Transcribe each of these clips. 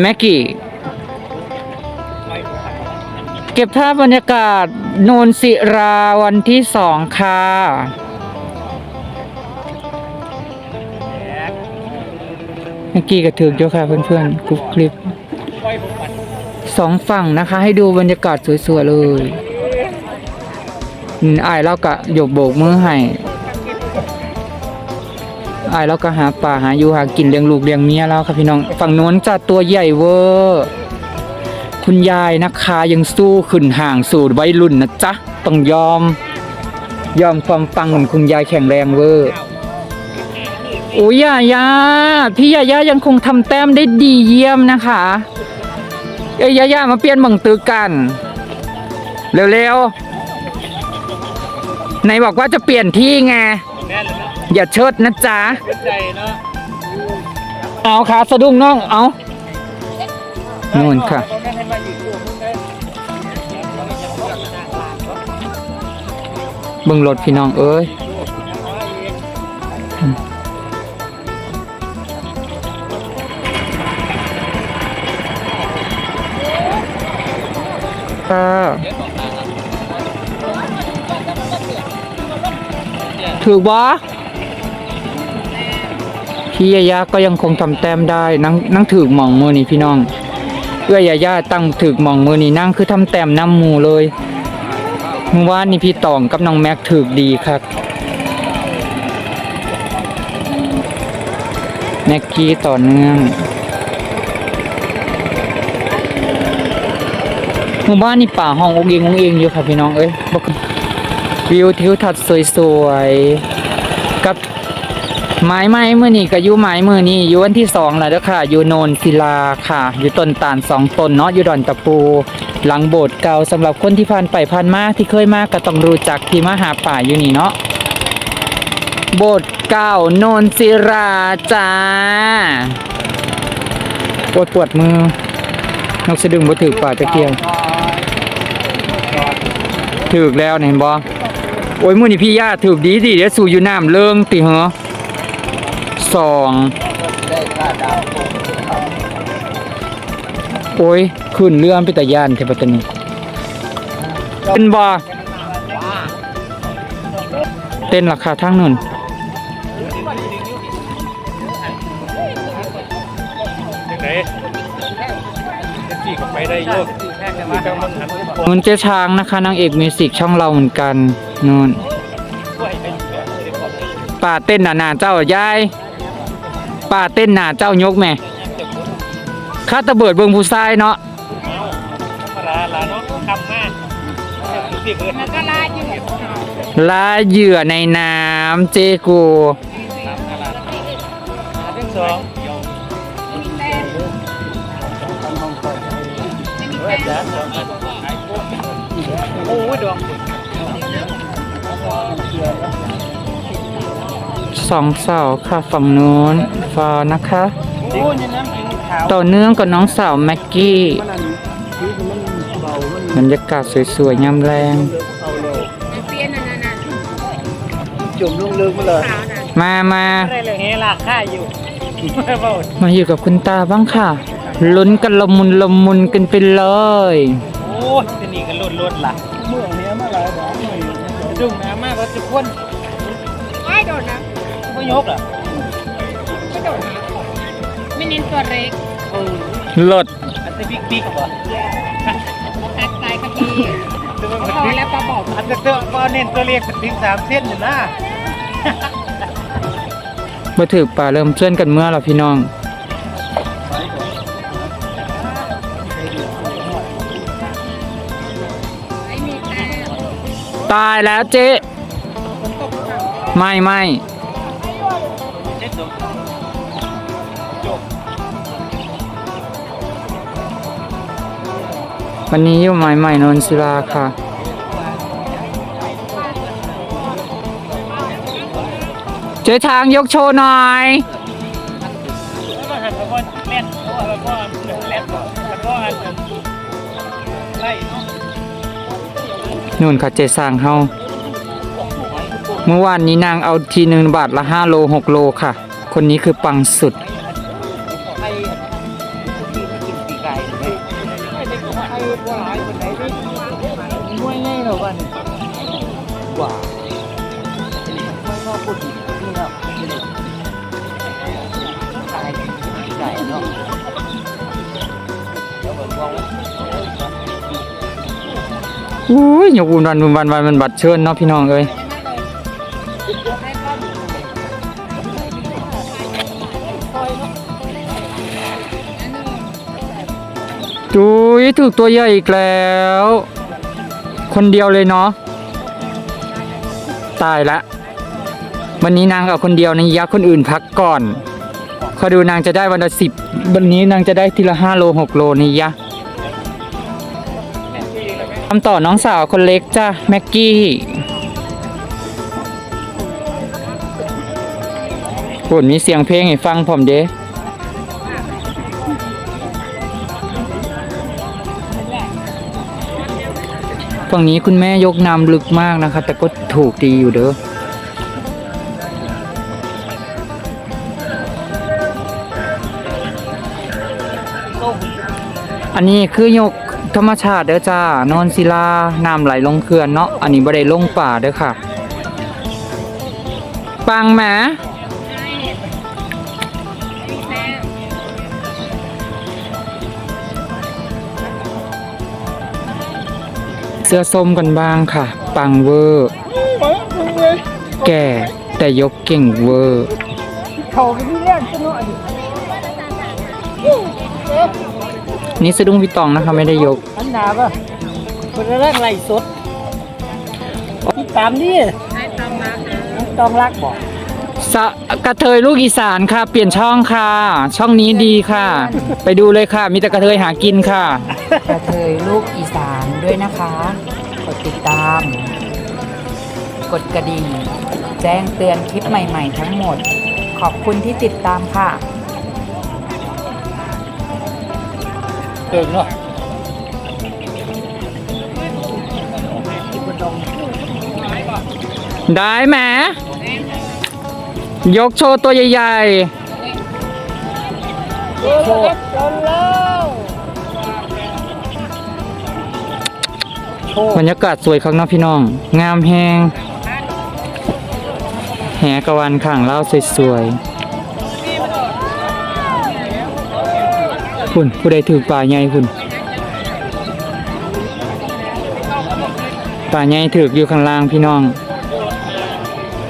แม็กกี้ เก็บภาพบรรยากาศโนนศิราวันที่สองค่ะแม็กกี้กับถือเจ้าค่ะเพื่อนๆกรุ๊ปคลิปสองฝั่งนะคะ ให้ดูบรรยากาศสวยๆเลยอืมอายเราก็ยกโบกมือให้ อาเราก็หาป่าหาอยู่หากินเลี้ยงลูกเลี้ยงเมียแล้วครับพี่น้อง ฝั่งโน้นจะตัวใหญ่เวอร์คุณยายนะคะยังสู้ขึ้นห่างสู่วัยรุ่นนะจ๊ะต้องยอม ยอมความฟังของคุณยายแข็งแรงเวอร์โอ้ยยายาพี่ยายายังคงทำแต้มได้ดีเยี่ยมนะคะเอ้ยยาๆมาเปลี่ยนบังตึกกันเร็วๆไหนบอกว่าจะเปลี่ยนที่ไง แน่เลยเนาะอย่าเชิดนะจ๊ะเป็นใจเนาะเอาขาสะดุ้งน้องเอานู่นค่ะเขาแน่ให้มาอยู่ตัวมึงได้เบิ่งรถพี่น้องเอ้ยค่ะถือบ่ พี่ยายาก็ยังคงทำแต้มได้นั่งนั่งถือหมองมือนี่พี่น้องเอื้อยายาตั้งถือหมองมือนี่นั่งคือทำแต้มน้ำมูเลยเมื่อวานนี่พี่ตองกับน้องแม็กถือดีครับแม็กกี้ต่อเนื่องหมู่บ้านนี่ป่าห้ององเององเองอยู่ครับพี่น้องเอ้ยวิวทิวทัศน์สวยๆ ไม้ไม้มือนี่กับอยู่ไม้มือนี่อยู่วันที่สองแล้วเด้อค่ะ อยู่โนนศิลาค่ะ อยู่ต้นตาลสองต้นเนาะอยู่ดอนตะปู หลังโบสถ์เก่าสำหรับคนที่ผ่านไปผ่านมาที่เคยมาก็ต้องรู้จักที่มาหาป่าอยู่นี่เนาะโบสถ์เก่าโนนศิราจ้าปวดปวดมือนกสะดึงบ่ถือป่าตะเกียงถือแล้วเห็นบ่โอ้ยมือนี้พี่ย่าถือดีดีเดี๋ยวสู่อยู่น้ำเลิงติเหรอ สอง โอ้ย ขึ้นเรือไปแต่ย่านเทปตานีเป็นบ่เต้นราคาทั้งนั้นยังไงจะขี่กับไปได้เยอะคือจังมันหันนุนเจ๊ช้างนะคะนางเอกมิวสิกช่องเราเหมือนกันนู่น ป้าเต้นหนาหนาเจ้ายายป้าเต้นหนาเจ้ายกแม่ข้าตะเบิดเบิงผู้ชายเนาะลาเหยื่อในน้ำเจกูโอ้ยดอก สองสาวค่ะฝั่งนู้นฟานะคะโอ้ยน้ำกินขาวต่อเนื่องกับน้องสาวแม็กกี้บรรยากาศสวยๆยามแรงจุ่มลงลึกมาเลยมามาอะไรเลยเฮล่ะค่าอยู่ไม่บอกมาอยู่กับคุณตาบ้างค่ะ ลุ้นกันละมุนละมุนกันไปเลย โอ้ยจะหนีกันลุดลุดล่ะเมืองนี้มาหลายบ้านดุ่มน้ำมากก็จะพ่นไม่โดดนะ ไม่ยกอะไม่โดดนะไม่เน้นตัวเล็กเออเลิศอันจะบิ๊กบิ๊กเหรอตัดสายกะพีคือมันพเป็นอบิ๊กแล้วปลาบอกอันจะเตอะก็เน้นตัวเล็กเป็นบิ๊กสามเส้นอยู่นะมาถือป่าเริ่มเชื่อนกันเมื่อเราพี่น้องไอ้มีแต่ตายแล้วเจ๊ ไม่ไม่เช็ดดมจบ วันนี้อยู่ใหม่ใหม่นนศิลาค่ะ เจ๊ทางยกโชว์หน่อย นู่นค่ะเจ๊สร้างเฮา เมื่อวานนี้นางเอาทีหนึ่งบาทละห้าโลหกโลค่ะ คนนี้คือปังสุดไล่กินไอ้เด็กไอ้บัวหลายคนไหนที่มวยง่ายเหรอวันว้าไม่ชอบพูดนี่แล้วตายใหญ่เนาะเดี๋ยวเบิ่งว่าอุ้ยยกบุญวันบุญวันวันมันบัดเชิญเนาะพี่น้องเอ้ย จุยถูกตัวใหญ่อีกแล้ว คนเดียวเลยเนาะตายละ วันนี้นางเอาคนเดียวนะยักษ์คนอื่นพักก่อนคอดูนางจะได้วันละสิบวันนี้นางจะได้ทีละห้าโลหกโลนี่ยะทำต่อน้องสาวคนเล็กจ้ะแม็กกี้ปุ่นมีเสียงเพลงให้ฟังผมเด้ ฝั่งนี้คุณแม่ยกน้ำลึกมากนะคะ แต่ก็ถูกดีอยู่เด้ออันนี้คือยกธรรมชาติเด้อจ้านอนศิลาน้ำไหลลงเขื่อนเนาะอันนี้บ่ได้ลงป่าเด้อค่ะ ปังแหม เสื้อส้มกันบ้างค่ะ ปังเวอร์ แก่แต่ยกเก่งเวอร์เขาไปที่แรกซะหน่อยนี่สะดุ้งพี่ตองนะคะไม่ได้ยกอันหนาป่ะคนแรกไหลสดติดตามนี่ต้องรักบอกสะกระเทยลูกอีสานค่ะ เปลี่ยนช่องค่ะ ช่องนี้ดีค่ะ ไปดูเลยค่ะ มีแต่กระเทยหากินค่ะ กระเทยลูกอีสาน ด้วยนะคะ กดติดตาม กดกระดิ่ง แจ้งเตือนคลิปใหม่ๆทั้งหมด ขอบคุณที่ติดตามค่ะเก่งเนาะได้ไหมยกโชว์ตัวใหญ่โชว์จนแล้วโชว์ บรรยากาศสวยครับเนาะพี่น้อง งามแหงแหกวันข้างเล่าสวยๆคุณผู้ใดถือป่าใหญ่คุณป่าใหญ่ถืออยู่ข้างล่างพี่น้อง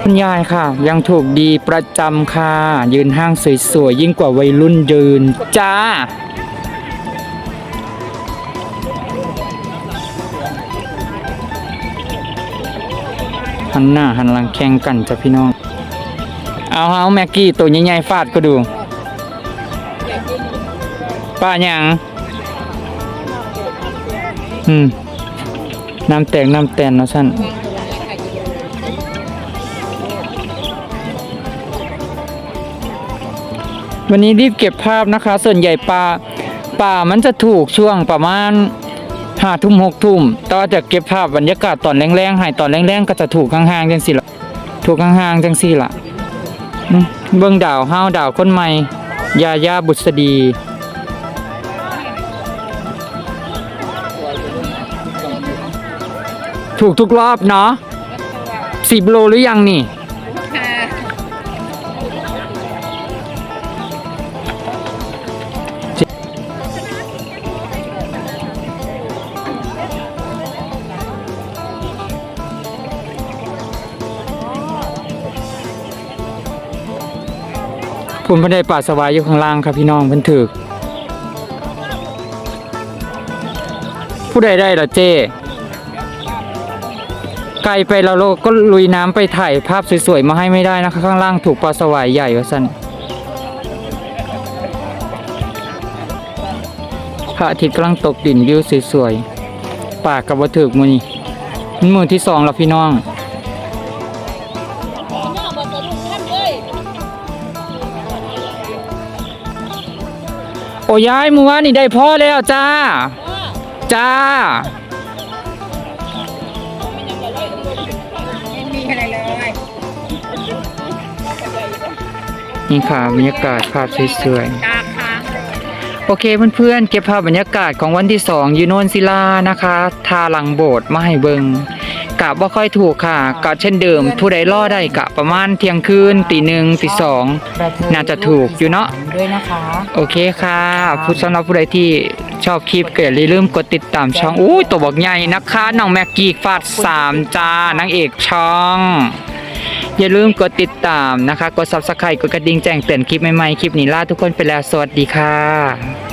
คุณยายค่ะ ยังถูกดีประจำค่ะ ยืนห้างสวยๆ ยิ่งกว่าวัยรุ่นยืนจ้า หันหน้าหันหลังแข่งกันจ้ะพี่น้อง เอาเอาแม็กกี้ตัวใหญ่ๆฟาดก็ดู ป้าหยังอืมน้ำแตกน้ำแตนนะสั้นวันนี้รีบเก็บภาพนะคะ ส่วนใหญ่ปลาป่ามันจะถูกช่วงประมาณ ห้าทุ่มหกทุ่มแต่ว่าจะเก็บภาพบรรยากาศตอนแรงๆให้ตอนแรงๆก็จะถูกห่างๆจังสิละถูกห่างๆจังสิละเบิ่งดาวห้าวดาวคนใหม่ยายาบุษดีถูกทุกรอบเนาะสิบโลหรือยังนี่ ผมพันได้ป่าสวายอยู่ข้างล่างครับพี่น้องเพิ่นถือผู้ใดได้ละเจ้ไกลไปเราก็ลุยน้ำไปถ่ายภาพสวยๆมาให้ไม่ได้นะคะข้างล่างถูกปลาสวายใหญ่ว่าสันพระอาทิตย์กำลังตกดินวิวสวยๆป่ากับวัตถุกมือนี่มันมือที่สองแล้วพี่น้อง โอ้ยายมือว่านี่ได้พ่อแล้วจ้า จ้านี่ค่ะบรรยากาศภาพสวยๆโอเคเพื่อนๆ เก็บภาพบรรยากาศของวันที่2อยูโนนศิลานะคะ ทาหลังโบสถ์มาให้เบิง กะบ่ค่อยถูกค่ะกะเช่นเดิม ผู้ใดล่อได้กะประมาณเที่ยงคืนตีหนึ่งตีสองประเทิงน่าจะถูกอยู่เนาะด้วยนะคะโอเคค่ะผู้สำหรับผู้ใดที่ชอบคลิปก็อย่าลืมกดติดตามช่องอุ้ยตัวบอกใหญ่นะคะน้องแม็กกี้ฟาดสามจ้านางเอกช่องอย่าลืมกดติดตามนะคะ กด subscribe กดกระดิ่งแจ้งเตือนคลิปใหม่ๆ คลิปนี้ลาทุกคนไปแล้ว สวัสดีค่ะ